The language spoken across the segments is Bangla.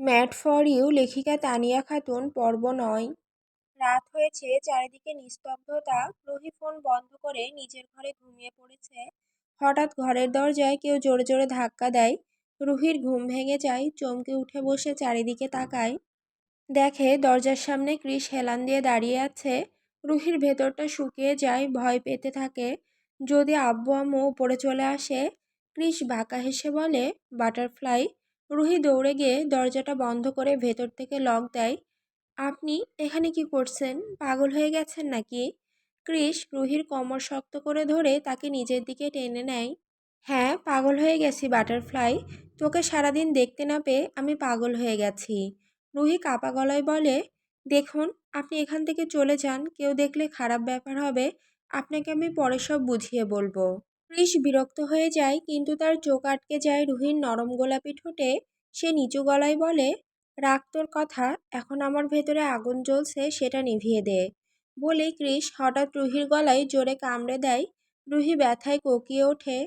ম্যাট ফর ইউ, লেখিকা তানিয়া খাতুন, পর্ব নয়। রাত হয়েছে, চারিদিকে নিস্তব্ধতা। রুহি ফোন বন্ধ করে নিজের ঘরে ঘুমিয়ে পড়েছে। হঠাৎ ঘরের দরজায় কেউ জোরে জোরে ধাক্কা দেয়। রুহির ঘুম ভেঙে যায়, চমকে উঠে বসে চারিদিকে তাকায়। দেখে দরজার সামনে ক্রিস হেলান দিয়ে দাঁড়িয়ে আছে। রুহির ভেতরটা শুকিয়ে যায়, ভয় পেতে থাকে। যদি আব্বু আম্মু উপরে চলে আসে ক্রিস বাঁকা হেসে বলে, বাটারফ্লাই রুহি দৌড়ে গিয়ে দরজাটা বন্ধ করে ভেতর থেকে লক দেয়। আপনি এখানে কি করছেন? পাগল হয়ে গেছেন নাকি? ক্রিস রুহির কোমর শক্ত করে ধরে তাকে নিজের দিকে টেনে নেয়। হ্যাঁ পাগল হয়ে গেছি, বাটারফ্লাই। তোকে সারাদিন দেখতে না পেয়ে আমি পাগল হয়ে গেছি। রুহি কাপা গলায় বলে, দেখুন, আপনি এখান থেকে চলে যান। কেউ দেখলে খারাপ ব্যাপার হবে। আপনাকে আমি পরে সব বুঝিয়ে বলব। ক্রিস বিরক্ত হয়ে যায়, কিন্তু তার চোখ আটকে যায় রুহির নরম গোলাপি ঠোঁটে। সে নিচু গলায় বলে রাগ তোর কথা, এখন আমার ভেতরে আগুন জ্বলছে, সেটা নিভিয়ে দে। বলে ক্রিস হঠাৎ রুহির গলায় জোরে কামড়ে দেয়। রুহি ব্যথায় কোকিয়ে ওঠে।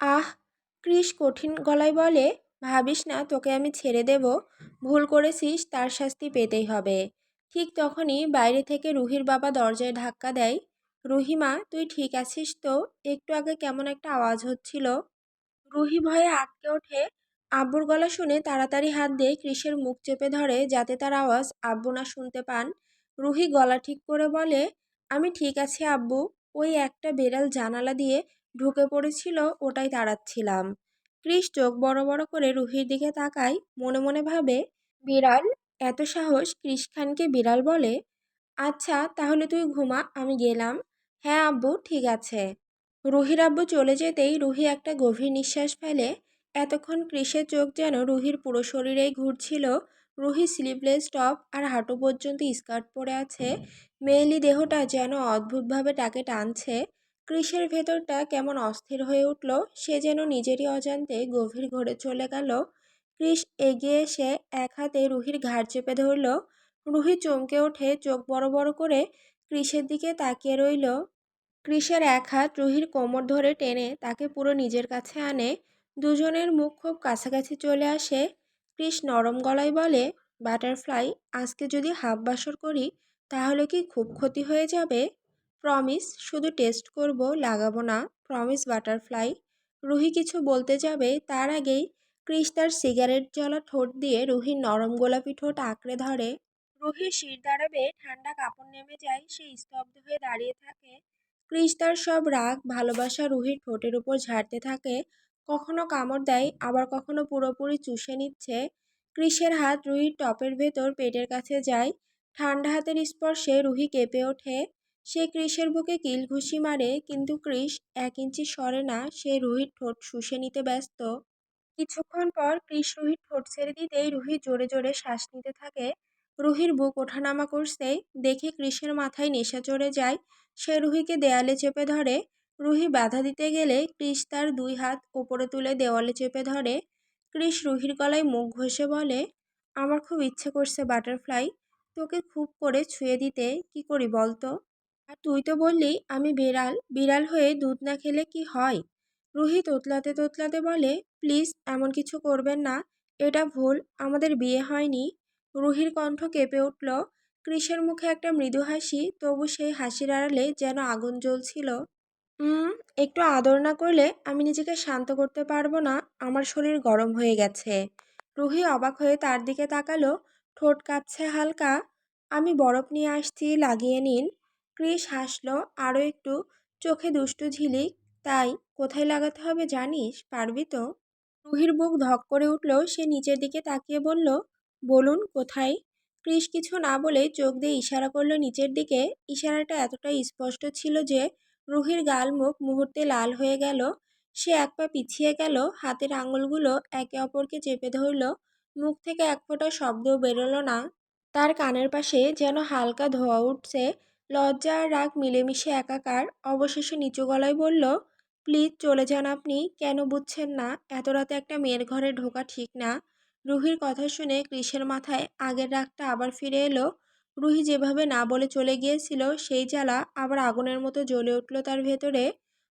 আহ! ক্রিস কঠিন গলায় বলে, ভাবিস না, তোকে আমি ছেড়ে দেব। ভুল করেছিস, তার শাস্তি পেতেই হবে। ঠিক তখনই বাইরে থেকে রুহির বাবা দরজায় ধাক্কা দেয়। রুহিমা, তুই ঠিক আছিস তো? একটু আগে কেমন একটা আওয়াজ হচ্ছিল। রুহি ভয়ে আটকে ওঠে। আব্বুর গলা শুনে তাড়াতাড়ি হাত দিয়ে ক্রিসের মুখ চেপে ধরে যাতে তার আওয়াজ আব্বু না শুনতে পান। রুহি গলা ঠিক করে বলে, আমি ঠিক আছি আব্বু। ওই একটা বেড়াল জানালা দিয়ে ঢুকে পড়েছিল, ওটাই তাড়াচ্ছিলাম। ক্রিস চোখ বড় বড় করে রুহির দিকে তাকায়, মনে মনে ভাবে, বিড়াল? এত সাহস ক্রিস খানকে বিড়াল বলে? আচ্ছা তাহলে তুই ঘুমা, আমি গেলাম। হ্যাঁ আব্বু, ঠিক আছে। রুহির আব্বু চলে যেতেই রুহি একটা গভীর নিঃশ্বাস ফেলে। এতক্ষণ ক্রিসের চোখ যেন রুহির পুরো শরীরেই ঘুরছিল। রুহি স্লিভলেস টপ আর হাঁটু পর্যন্ত স্কার্ট পরে আছে। মেয়েলি দেহটা যেন অদ্ভুতভাবে তাকে টানছে। কৃষের ভেতরটা কেমন অস্থির হয়ে উঠল, সে যেন নিজেরই অজান্তে গভীর ঘরে চলে গেল। কৃষ এগিয়ে এসে এক হাতে রুহির ঘাড় চেপে ধরল। রুহি চমকে ওঠে, চোখ বড় বড় করে কৃষের দিকে তাকিয়ে রইল। ক্রিসের এক হাত রুহির কোমর ধরে টেনে তাকে পুরো নিজের কাছে আনে। দুজনের মুখ খুব কাছাকাছি চলে আসে। ক্রিস নরম গলায় বলে, বাটারফ্লাই, আজকে যদি হাফ বাসর করি, তাহলে কি খুব ক্ষতি হয়ে যাবে? প্রমিস, শুধু টেস্ট করব, লাগাবো না, প্রমিস বাটারফ্লাই। রুহি কিছু বলতে যাবে। তার আগেই ক্রিস তার সিগারেট জ্বলা ঠোঁট দিয়ে রুহির নরম গোলাপি ঠোঁট আঁকড়ে ধরে। রুহির শির দাঁড়াবে ঠান্ডা কাপড় নেমে যায়, সে স্তব্ধ হয়ে দাঁড়িয়ে থাকে। ক্রিস তার সব রাগ, ভালোবাসা রুহির ঠোঁটের উপর ঝাড়তে থাকে, কখনো কামড় দেয়, আবার কখনো পুরোপুরি চুষে নিচ্ছে। ক্রিসের হাত রুহির টপের ভেতর পেটের কাছে যায়, ঠান্ডা হাতের স্পর্শে রুহি কেঁপে ওঠে। সে ক্রিসের বুকে কিল ঘুষি মারে, কিন্তু ক্রিস এক ইঞ্চি সরে না, সে রুহির ঠোঁট শুষে নিতে ব্যস্ত। কিছুক্ষণ পর ক্রিস রুহির ঠোঁট ছেড়ে দিতেই রুহি জোরে জোরে শ্বাস নিতে থাকে রুহির বুক ওঠানামা করছে, দেখে ক্রিসের মাথায় নেশা চড়ে যায়। সে রুহিকে দেয়ালে চেপে ধরে। রুহি বাধা দিতে গেলে ক্রিস তার দুই হাত ওপরে তুলে দেওয়ালে চেপে ধরে। ক্রিস রুহির গলায় মুখ ঘষে বলে, আমার খুব ইচ্ছে করছে বাটারফ্লাই। তোকে খুব করে ছুঁয়ে দিতে। কি করি বলতো? আর তুই তো বললি আমি বিড়াল। বিড়াল হয়ে দুধ না খেলে কি হয়? রুহি তোতলাতে তোতলাতে বলে, প্লিজ এমন কিছু করবেন না। এটা ভুল। আমাদের বিয়ে হয়নি। রুহির কণ্ঠ কেঁপে উঠল। কৃষের মুখে একটা মৃদু হাসি, তবু সেই হাসির আড়ালে যেন আগুন জ্বলছিল। একটু আদর না করলে আমি নিজেকে শান্ত করতে পারব না, আমার শরীর গরম হয়ে গেছে। রুহি অবাক হয়ে তার দিকে তাকালো, ঠোঁট কাঁপছে হালকা। আমি বরফ নিয়ে আসছি, লাগিয়ে নিন। ক্রিস হাসলো আরও একটু। চোখে দুষ্টু ঝিলিক, তাই কোথায় লাগাতে হবে জানিস, পারবি তো? রুহির বুক ধক করে উঠল, সে নিচের দিকে তাকিয়ে বলল বলুন, কোথায়? ক্রিস কিছু না বলে চোখ দিয়ে ইশারা করল নিচের দিকে। ইশারাটা এতটাই স্পষ্ট ছিল যে রুহির গাল মুখ মুহূর্তে লাল হয়ে গেল। সে এক পা পিছিয়ে গেল, হাতের আঙুলগুলো একে অপরকে চেপে ধরল। মুখ থেকে এক ফোঁটা শব্দও বেরোলো না। তার কানের পাশে যেন হালকা ধোয়া উঠছে। লজ্জা আর রাগ মিলেমিশে একাকার। অবশেষে নিচু গলায় বলল, প্লিজ চলে যান আপনি। কেন বুঝছেন না? এত রাতে একটা মেয়ের ঘরে ঢোকা ঠিক না। রুহির কথা শুনে ক্রিসের মাথায় আগের রাগটা আবার ফিরে এলো। রুহি যেভাবে না বলে চলে গিয়েছিল, সেই জ্বালা আবার আগুনের মতো জ্বলে উঠল তার ভেতরে।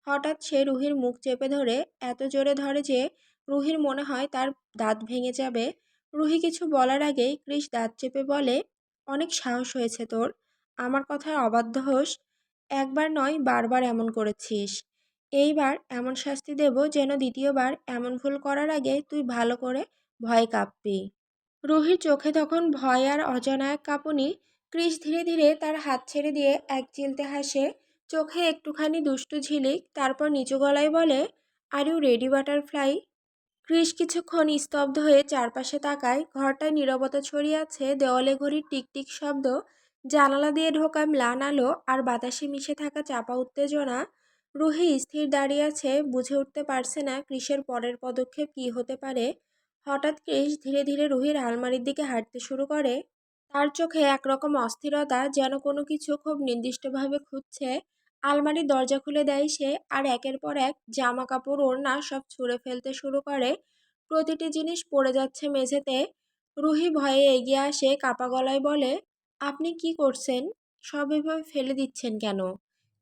হঠাৎ সে রুহির মুখ চেপে ধরে, এত জোরে ধরে যে রুহির মনে হয় তার দাঁত ভেঙে যাবে। রুহি কিছু বলার আগেই ক্রিস দাঁত চেপে বলে, অনেক সাহস হয়েছে তোর। আমার কথায় অবাধ্য হোস। একবার নয়, বারবার এমন করেছিস। এইবার এমন শাস্তি দেব যেন দ্বিতীয়বার এমন ভুল করার আগে তুই ভালো করে ভয় কাঁপবি। রুহির চোখে তখন ভয় আর অজানা এক কাঁপুনি, ক্রিস ধীরে ধীরে তার হাত ছেড়ে দিয়ে এক চিলতে হাসে। চোখে একটুখানি দুষ্টু ঝিলিক, তারপর নিচু গলায় বলে are you ready butterfly Chris কিছুক্ষণ স্তব্ধ হয়ে চারপাশে তাকায়। ঘরটায় নীরবতা ছড়িয়ে আছে, দেওয়ালে ঘড়ির টিকটিক শব্দ। জানালা দিয়ে ঢোকা ম্লান আলো আর বাতাসে মিশে থাকা চাপা উত্তেজনা। রুহি স্থির দাঁড়িয়ে আছে, বুঝে উঠতে পারছে না ক্রিসের পরের পদক্ষেপ কী হতে পারে। হঠাৎ ক্রিস ধীরে ধীরে রুহির আলমারির দিকে হাঁটতে শুরু করে। তার চোখে একরকম অস্থিরতা যেন কোনো কিছু খুব নির্দিষ্টভাবে খুঁজছে। আলমারির দরজা খুলে দেয় সে আর একের পর এক জামা কাপড় ওড়না সব ছুঁড়ে ফেলতে শুরু করে। প্রতিটি জিনিস পড়ে যাচ্ছে মেঝেতে। রুহি ভয়ে এগিয়ে আসে, কাপা গলায় বলে, আপনি কি করছেন? সব এভাবে ফেলে দিচ্ছেন কেন?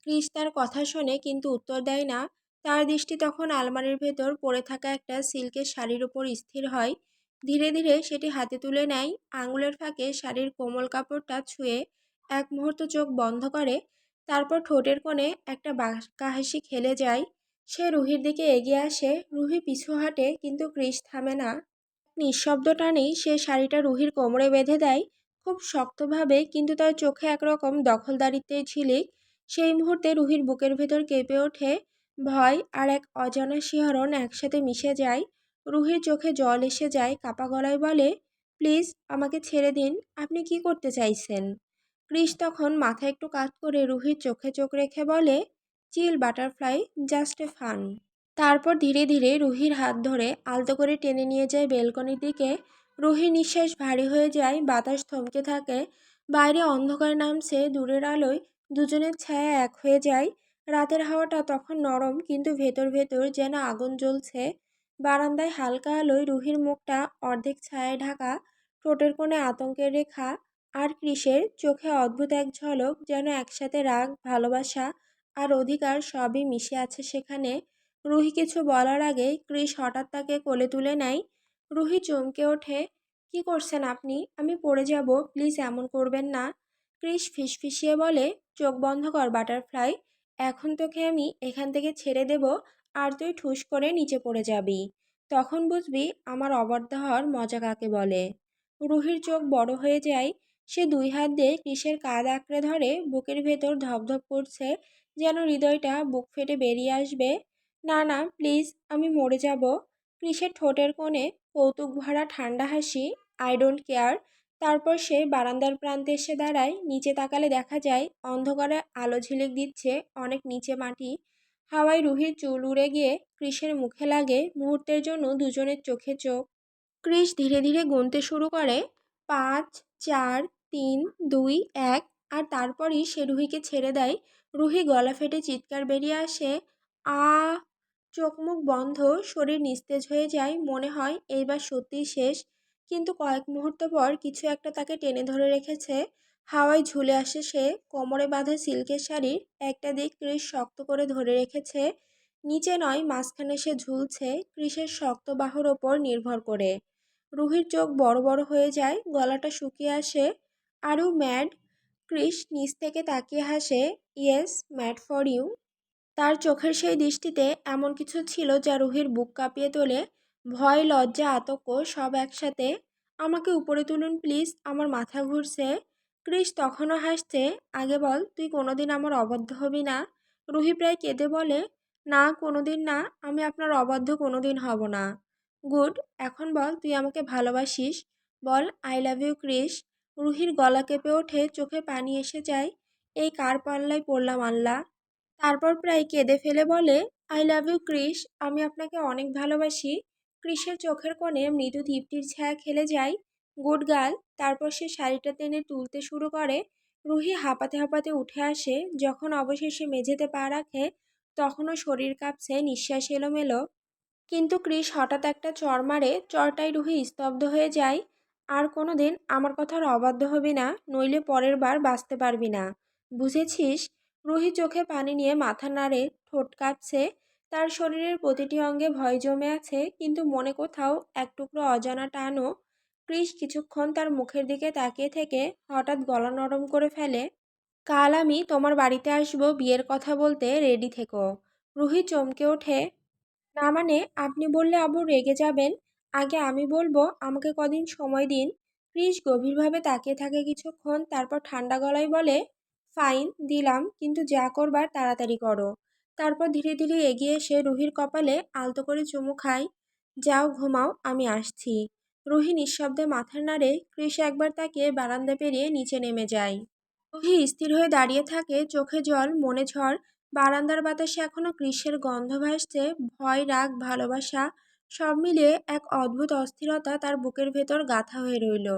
ক্রিস তার কথা শোনে কিন্তু উত্তর দেয় না। তার দৃষ্টি তখন আলমারির ভেতর পড়ে থাকা একটা সিল্কের শাড়ির উপর স্থির হয়। ধীরে ধীরে সেটি হাতে তুলে নেয়, আঙুলের ফাঁকে শাড়ির কোমল কাপড়টা ছুঁয়ে এক মুহূর্ত চোখ বন্ধ করে, তারপর ঠোঁটের কোণে একটা বাঁকা হাসি খেলে যায়। সে রুহির দিকে এগিয়ে আসে, রুহি পিছু হাঁটে কিন্তু ক্রিস থামে না। নিঃশব্দ টানেই সে শাড়িটা রুহির কোমরে বেঁধে দেয়, খুব শক্তভাবে কিন্তু তার চোখে একরকম দখলদারিত্বের ঝিলিক। সেই মুহূর্তে রুহির বুকের ভেতর কেঁপে ওঠে ভয় আর এক অজানা শিহরণ একসাথে মিশে যায়। রুহির চোখে জল এসে যায়, কাপা গলায় বলে, প্লিজ, আমাকে ছেড়ে দিন, আপনি কি করতে চাইছেন? ক্রিস তখন মাথা একটু কাত করে রুহির চোখে চোখ রেখে বলে, chill, butterfly, just a fun. তারপর ধীরে ধীরে রুহির হাত ধরে আলতো করে টেনে নিয়ে যায় বেলকনির দিকে। রুহির নিঃশ্বাস ভারী হয়ে যায়, বাতাস থমকে থাকে। বাইরে অন্ধকার নামছে, দূরের আলোয় দুজনের ছায়া এক হয়ে যায়। রাতের হাওয়াটা তখন নরম, কিন্তু ভেতর ভেতর যেন আগুন জ্বলছে। বারান্দায় হালকা আলোয় রুহির মুখটা অর্ধেক ছায়ায় ঢাকা, ঠোঁটের কোণে আতঙ্কের রেখা আর কৃষের চোখে অদ্ভুত এক ঝলক যেন একসাথে রাগ, ভালোবাসা আর অধিকার সবই মিশে আছে সেখানে। রুহি কিছু বলার আগে ক্রিস হঠাৎ তাকে কোলে তুলে নেয়। রুহি চমকে ওঠে, কি করছেন আপনি? আমি পড়ে যাব, প্লিজ এমন করবেন না। ক্রিস ফিসফিসিয়ে বলে, চোখ বন্ধ কর বাটারফ্লাই। এখন তোকে আমি এখান থেকে ছেড়ে দেব আর তুই ঠুস করে নিচে পড়ে যাবি। তখন বুঝবি আমার অবাধ্য হওয়ার মজা কাকে বলে। রুহির চোখ বড় হয়ে যায়, সে দুই হাত দিয়ে কৃষের কাঁধ আঁকড়ে ধরে বুকের ভেতর ধপধপ করছে যেন হৃদয়টা বুক ফেটে বেরিয়ে আসবে। না না, প্লিজ, আমি মরে যাব। কৃষের ঠোঁটের কোণে কৌতুক ভরা ঠান্ডা হাসি? আই ডোন্ট কেয়ার তারপর সে বারান্দার প্রান্তে এসে দাঁড়ায়। নিচে তাকালে দেখা যায়, অন্ধকারে আলো ঝিলিক দিচ্ছে, অনেক নিচে মাটি। হাওয়ায় রুহির চুল উড়ে গিয়ে কৃষের মুখে লাগে মুহূর্তের জন্য দুজনের চোখে চোখ। কৃষ ধীরে ধীরে গুনতে শুরু করে। পাঁচ, চার, তিন, দুই, এক, আর তারপরই সে রুহিকে ছেড়ে দেয়। রুহি গলা ফেটে চিৎকার বেরিয়ে আসে। আ চোখ মুখ বন্ধ, শরীর নিস্তেজ হয়ে যায়। মনে হয়, এইবার সত্যিই শেষ। কিন্তু কয়েক মুহূর্ত পর কিছু একটা তাকে টেনে ধরে রেখেছে। হাওয়ায় ঝুলে আসে সে, কোমরে বাঁধা সিল্কের শাড়ির একটা দিক ক্রিস শক্ত করে ধরে রেখেছে। নিচে নয়, মাঝখানে সে ঝুলছে ক্রিসের শক্ত বাহুর ওপর নির্ভর করে। রুহির চোখ বড় বড় হয়ে যায়, গলাটা শুকিয়ে আসে। আরও ম্যাড? ক্রিস নিচ থেকে তাকিয়ে হাসে। Yes, mad for you. তার চোখের সেই দৃষ্টিতে এমন কিছু ছিল যা রুহির বুক কাঁপিয়ে তোলে। ভয়, লজ্জা আতঙ্ক সব একসাথে আমাকে উপরে তুলুন, প্লিজ। আমার মাথা ঘুরছে। ক্রিস, তখনও হাসছে। আগে বল, তুই কোনোদিন আমার অবাধ্য হবি না? রুহি প্রায় কেঁদে বলে, না, কোনোদিন না। আমি আপনার অবাধ্য কোনোদিন হব না। গুড, এখন বল, তুই আমাকে ভালোবাসিস। বল, আই লাভ ইউ, ক্রিস। রুহির গলা কেঁপে ওঠে, চোখে পানি এসে যায়। এই কার পাল্লায় পড়লাম আল্লাহ। তারপর প্রায় কেঁদে ফেলে বলে, আই লাভ ইউ, ক্রিস। আমি আপনাকে অনেক ভালোবাসি। ক্রিসের চোখের কোণে মৃদু দীপ্তির ছায়া খেলে যায়। গুড গার্ল তারপর সে শাড়িটা টেনে তুলতে শুরু করে। রুহি হাঁপাতে হাঁপাতে উঠে আসে। যখন অবশেষে মেঝেতে পা রাখে, তখনও শরীর কাঁপছে, নিঃশ্বাস এলোমেলো। কিন্তু ক্রিস হঠাৎ একটা চর মারে। চরটাই রুহি স্তব্ধ হয়ে যায়। আর কোনো দিন আমার কথার অবাধ্য হবি না, নইলে পরের বার বাঁচতে পারবি না। বুঝেছিস? রুহি চোখে পানি নিয়ে মাথা নাড়ে। ঠোঁট কাঁপছে। তার শরীরের প্রতিটি অঙ্গে ভয় জমে আছে, কিন্তু মনে কোথাও এক টুকরো অজানা টানও ক্রিস কিছুক্ষণ তার মুখের দিকে তাকিয়ে থেকে হঠাৎ গলা নরম করে ফেলে, কাল আমি তোমার বাড়িতে আসব, বিয়ের কথা বলতে রেডি থেকো। রুহি চমকে ওঠে, না মানে আপনি বললে আবু রেগে যাবেন। আগে আমি বলব, আমাকে কদিন সময় দিন। ক্রিস গভীরভাবে তাকিয়ে থাকে কিছুক্ষণ, তারপর ঠান্ডা গলায় বলে, ফাইন, দিলাম, কিন্তু যা করবার তাড়াতাড়ি করো। তারপর ধীরে ধীরে এগিয়ে এসে রুহির কপালে আলতো করে চুমু খায় যাও, ঘুমাও, আমি আসছি। রুহি নিঃশব্দে মাথার নাড়ে ক্রিস একবার তাকে বারান্দা পেরিয়ে নিচে নেমে যায়। রুহি স্থির হয়ে দাঁড়িয়ে থাকে চোখে জল, মনে ঝড়। বারান্দার বাতাসে এখনও ক্রিসের গন্ধ ভাসছে, ভয়, রাগ, ভালোবাসা সব মিলিয়ে এক অদ্ভুত অস্থিরতা তার বুকের ভেতর গাথা হয়ে রইল।